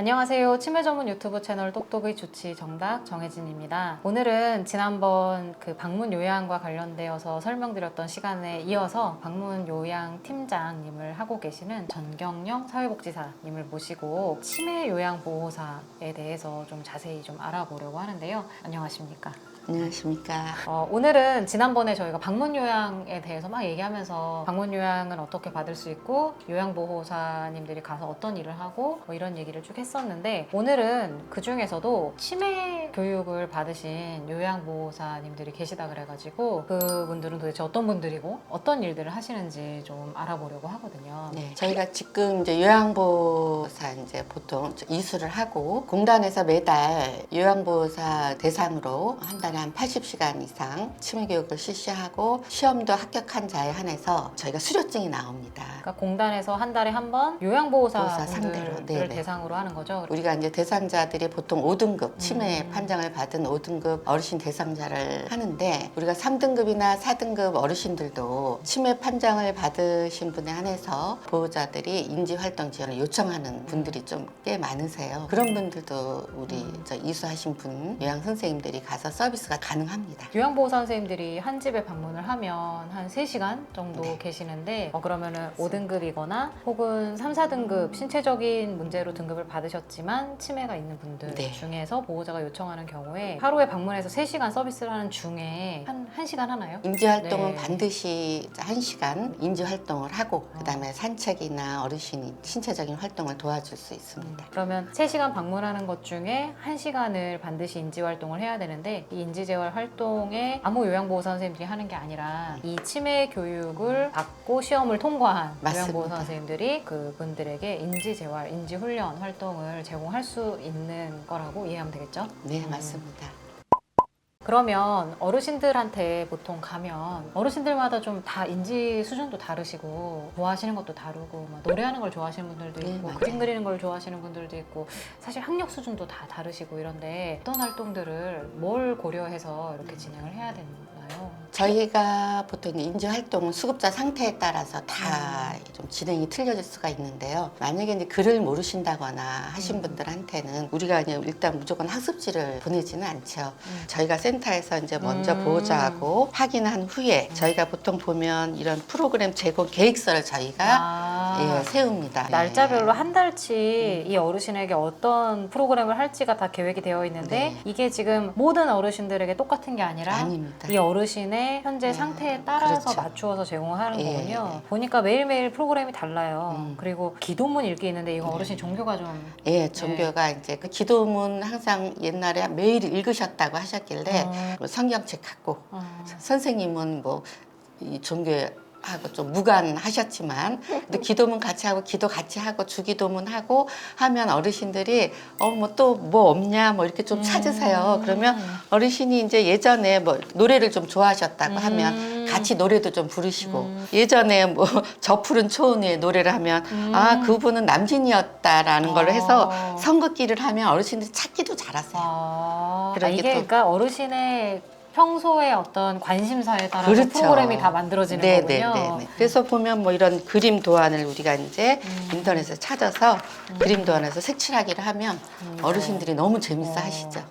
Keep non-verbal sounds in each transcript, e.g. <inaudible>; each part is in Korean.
안녕하세요. 치매 전문 유튜브 채널 똑똑의 주치 정답 정혜진입니다. 오늘은 지난번 그 방문 요양과 관련되어서 설명드렸던 시간에 이어서 방문 요양 팀장님을 하고 계시는 전경영 사회복지사님을 모시고 치매 요양 보호사에 대해서 좀 자세히 좀 알아보려고 하는데요. 안녕하십니까? 안녕하십니까. 어, 오늘은 지난번에 저희가 방문 요양에 대해서 막 얘기하면서 방문 요양은 어떻게 받을 수 있고 요양보호사님들이 가서 어떤 일을 하고 뭐 이런 얘기를 쭉 했었는데 오늘은 그 중에서도 치매 교육을 받으신 요양보호사님들이 계시다 그래가지고 그분들은 도대체 어떤 분들이고 어떤 일들을 하시는지 좀 알아보려고 하거든요. 네, 저희가 지금 이제 요양보호사 이제 보통 이수를 하고 공단에서 매달 요양보호사 대상으로 한 달에 한 80시간 이상 치매 교육을 실시하고 시험도 합격한 자에 한해서 저희가 수료증이 나옵니다. 그러니까 공단에서 한 달에 한 번 요양보호사 보호사 상대로, 분들을 네네. 대상으로 하는 거죠. 우리가 이제 대상자들이 보통 5등급 치매 음. 판정을 받은 5등급 어르신 대상자를 하는데 우리가 3등급이나 4등급 어르신들도 치매 판정을 받으신 분에 한해서 보호자들이 인지 활동 지원을 요청하는 분들이 좀 꽤 많으세요. 그런 분들도 우리 저 이수하신 분 요양 선생님들이 가서 서비스 가 가능합니다. 요양보호사 선생님들이 한 집에 방문을 하면 한 3시간 정도 네. 계시는데 어, 그러면은 5등급이거나 혹은 3, 4등급 신체적인 문제로 등급을 받으셨지만 치매가 있는 분들 네. 중에서 보호자가 요청하는 경우에 하루에 방문해서 3시간 서비스를 하는 중에 한, 1시간 하나요? 인지 활동은 네. 반드시 한 시간 인지 활동을 하고 그 다음에 산책이나 어르신이 신체적인 활동을 도와줄 수 있습니다. 그러면 3시간 방문하는 것 중에 1시간을 반드시 인지활동을 해야 되는데 이 인지 재활 활동에 아무 요양보호사 선생님들이 하는 게 아니라 이 치매 교육을 받고 시험을 통과한 맞습니다. 요양보호사 선생님들이 그분들에게 인지 재활, 인지 훈련 활동을 제공할 수 있는 거라고 이해하면 되겠죠? 네, 음. 맞습니다. 그러면 어르신들한테 보통 가면 어르신들마다 좀 다 인지 수준도 다르시고 좋아하시는 것도 다르고 막 노래하는 걸 좋아하시는 분들도 네, 있고 맞아요. 그림 그리는 걸 좋아하시는 분들도 있고 사실 학력 수준도 다 다르시고 이런데 어떤 활동들을 뭘 고려해서 이렇게 진행을 해야 되나요? 저희가 보통 인지 활동은 수급자 상태에 따라서 다 음. 좀 진행이 틀려질 수가 있는데요. 만약에 이제 글을 모르신다거나 하신 음. 분들한테는 우리가 그냥 일단 무조건 학습지를 보내지는 않죠. 음. 저희가 센터에서 이제 먼저 음. 보호자하고 확인한 후에 저희가 보통 보면 이런 프로그램 제공 계획서를 저희가 아. 예, 세웁니다. 날짜별로 예. 한 달치 이 어르신에게 어떤 프로그램을 할지가 다 계획이 되어 있는데 네. 이게 지금 모든 어르신들에게 똑같은 게 아니라 아닙니다. 이 어르신의 현재 네, 상태에 따라서 그렇죠. 맞추어서 제공하는 예, 거군요. 예. 보니까 매일매일 프로그램이 달라요. 음. 그리고 기도문 읽기 있는데 이거 어르신 종교가 좀 예, 종교가 이제 그 기도문 항상 옛날에 매일 읽으셨다고 하셨길래 어, 뭐 성경책 갖고 어. 선생님은 뭐 이 종교 하고 좀 무관하셨지만 근데 기도문 같이 하고 기도 같이 하고 주기도문 하고 하면 어르신들이 어 뭐 또 뭐 없냐 뭐 이렇게 좀 찾으세요. 음. 그러면 어르신이 이제 예전에 뭐 노래를 좀 좋아하셨다고 음. 하면 같이 노래도 좀 부르시고 음. 예전에 뭐 <laughs> 저 푸른 초원의 노래를 하면 음. 아 그분은 남진이었다라는 걸로 해서 어. 선긋기를 하면 어르신들이 찾기도 잘하세요. 아, 아, 이게 또- 그러니까 어르신의 평소의 어떤 관심사에 따라 서 그렇죠. 프로그램이 다 만들어지는 네, 거군요. 네, 네, 네. 그래서 보면 뭐 이런 그림 도안을 우리가 이제 음. 인터넷에 찾아서 그림 도안에서 색칠하기를 하면 음. 어르신들이 너무 재밌어 어. 하시죠.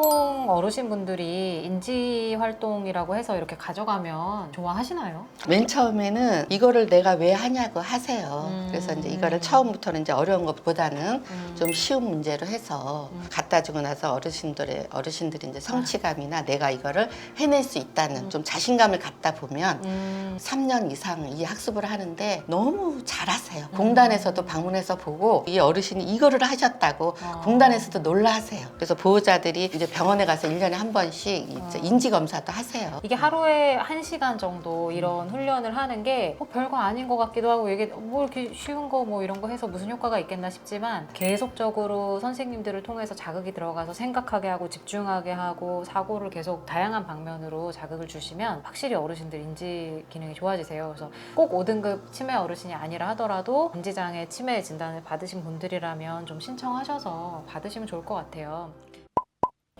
보통 어르신분들이 인지 활동이라고 해서 이렇게 가져가면 좋아하시나요? 맨 처음에는 이거를 내가 왜 하냐고 하세요. 음. 그래서 이제 이거를 처음부터는 이제 어려운 것보다는 음. 좀 쉬운 문제로 해서 음. 갖다 주고 나서 어르신들의 어르신들이 이제 성취감이나 내가 이거를 해낼 수 있다는 음. 좀 자신감을 갖다 보면 음. 3년 이상 이 학습을 하는데 너무 잘하세요. 음. 공단에서도 방문해서 보고 이 어르신이 이거를 하셨다고 어. 공단에서도 놀라하세요. 그래서 보호자들이 이제 병원에 가서 일년에한 번씩 이제 어. 인지 검사도 하세요. 이게 하루에 한시간 정도 이런 훈련을 하는 게뭐 별거 아닌 것 같기도 하고 이게 뭐 이렇게 쉬운 거 뭐 이런 거 해서 무슨 효과가 있겠나 싶지만 계속적으로 선생님들을 통해서 자극이 들어가서 생각하게 하고 집중하게 하고 사고를 계속 다양한 방면으로 자극을 주시면 확실히 어르신들 인지 기능이 좋아지세요. 그래서 꼭 5등급 치매 어르신이 아니라 하더라도 인지장애 치매 진단을 받으신 분들이라면 좀 신청하셔서 받으시면 좋을 것 같아요.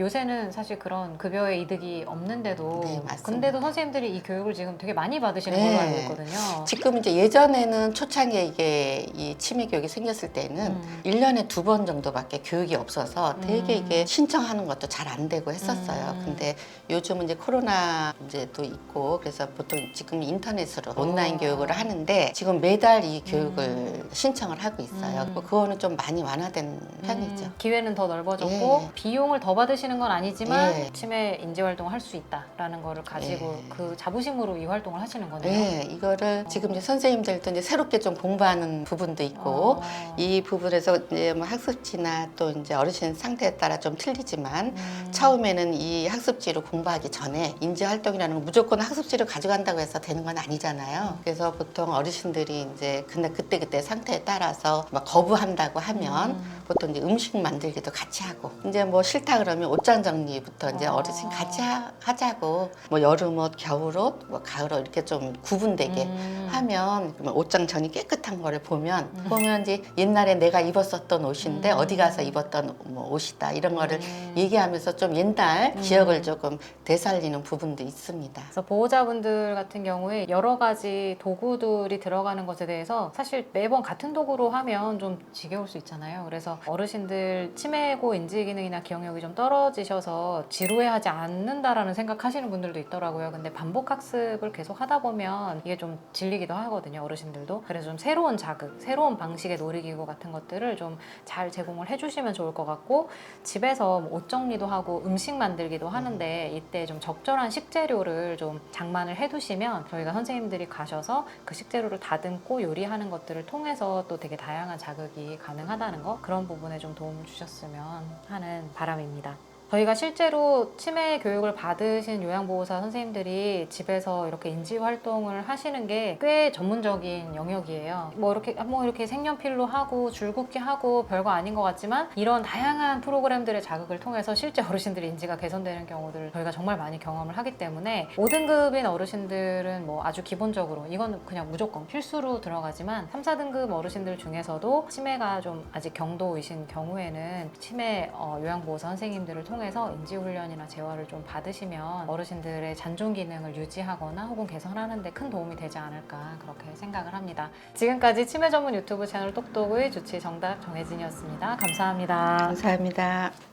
요새는 사실 그런 급여의 이득이 없는데도 네, 맞습니다. 근데도 선생님들이 이 교육을 지금 되게 많이 받으시는 네. 걸로 알고 있거든요. 지금 이제 예전에는 초창기에 이게 이 치매 교육이 생겼을 때는 음. 일 1년에 두 번 정도밖에 교육이 없어서 되게 음. 이게 신청하는 것도 잘 안 되고 했었어요. 음. 근데 요즘은 이제 코로나 문제도 있고 그래서 보통 지금 인터넷으로 온라인 어. 교육을 하는데 지금 매달 이 교육을 신청을 하고 있어요. 음. 그거는 좀 많이 완화된 편이죠. 음, 기회는 더 넓어졌고 예. 비용을 더 받으시는 건 아니지만 예. 치매 인지 활동을 할 수 있다라는 거를 가지고 예. 그 자부심으로 이 활동을 하시는 거네요. 네, 이거를 지금 이제 선생님들도 이제 새롭게 좀 공부하는 부분도 있고 어. 이 부분에서 이제 뭐 학습지나 또 이제 어르신 상태에 따라 좀 틀리지만 음. 처음에는 이 학습지를 공부하기 전에 인지 활동이라는 건 무조건 학습지를 가져간다고 해서 되는 건 아니잖아요. 그래서 보통 어르신들이 이제 근데 그때 그때 상태에 따라서 막 거부한다고 하면 음. 보통 이제 음식 만들기도 같이 하고 이제 뭐 싫다 그러면 옷장 정리부터 이제 어. 어르신 같이 하, 하자고 뭐 여름 옷, 겨울 옷, 뭐 가을 옷 이렇게 좀 구분되게 음. 하면 옷장 전이 깨끗한 거를 보면 보면 이제 옛날에 내가 입었었던 옷인데 음. 어디 가서 입었던 뭐 옷이다 이런 거를 음. 얘기하면서 좀 옛날 음. 기억을 조금 되살리는 부분도 있습니다. 그래서 보호자분들 같은 경우에 여러 가지 도구들이 들어가는 것에 대해서 사실 매번 같은 도구로 하면 좀 지겨울 수 있잖아요. 그래서 어르신들 치매고 인지 기능이나 기억력이 좀 떨어 지셔서 지루해하지 않는다라는 생각하시는 분들도 있더라고요. 근데 반복 학습을 계속 하다 보면 이게 좀 질리기도 하거든요. 어르신들도. 그래서 좀 새로운 자극, 새로운 방식의 놀이기구 같은 것들을 좀 잘 제공을 해주시면 좋을 것 같고 집에서 뭐옷 정리도 하고 음식 만들기도 하는데 이때 좀 적절한 식재료를 좀 장만을 해두시면 저희가 선생님들이 가셔서 그 식재료를 다듬고 요리하는 것들을 통해서 또 되게 다양한 자극이 가능하다는 거 그런 부분에 좀 도움을 주셨으면 하는 바람입니다. 저희가 실제로 치매 교육을 받으신 요양보호사 선생님들이 집에서 이렇게 인지 활동을 하시는 게 꽤 전문적인 영역이에요. 뭐 이렇게 뭐 이렇게 색연필로 하고 줄긋기 하고 별거 아닌 것 같지만 이런 다양한 프로그램들의 자극을 통해서 실제 어르신들의 인지가 개선되는 경우들을 저희가 정말 많이 경험을 하기 때문에 5등급인 어르신들은 뭐 아주 기본적으로 이거는 그냥 무조건 필수로 들어가지만 3, 4등급 어르신들 중에서도 치매가 좀 아직 경도이신 경우에는 치매 어, 요양보호사 선생님들을 통해 서 인지훈련이나 재활을 좀 받으시면 어르신들의 잔존 기능을 유지하거나 혹은 개선하는 데 큰 도움이 되지 않을까 그렇게 생각을 합니다. 지금까지 치매 전문 유튜브 채널 똑똑의 주치 정답 정혜진이었습니다. 감사합니다. 감사합니다.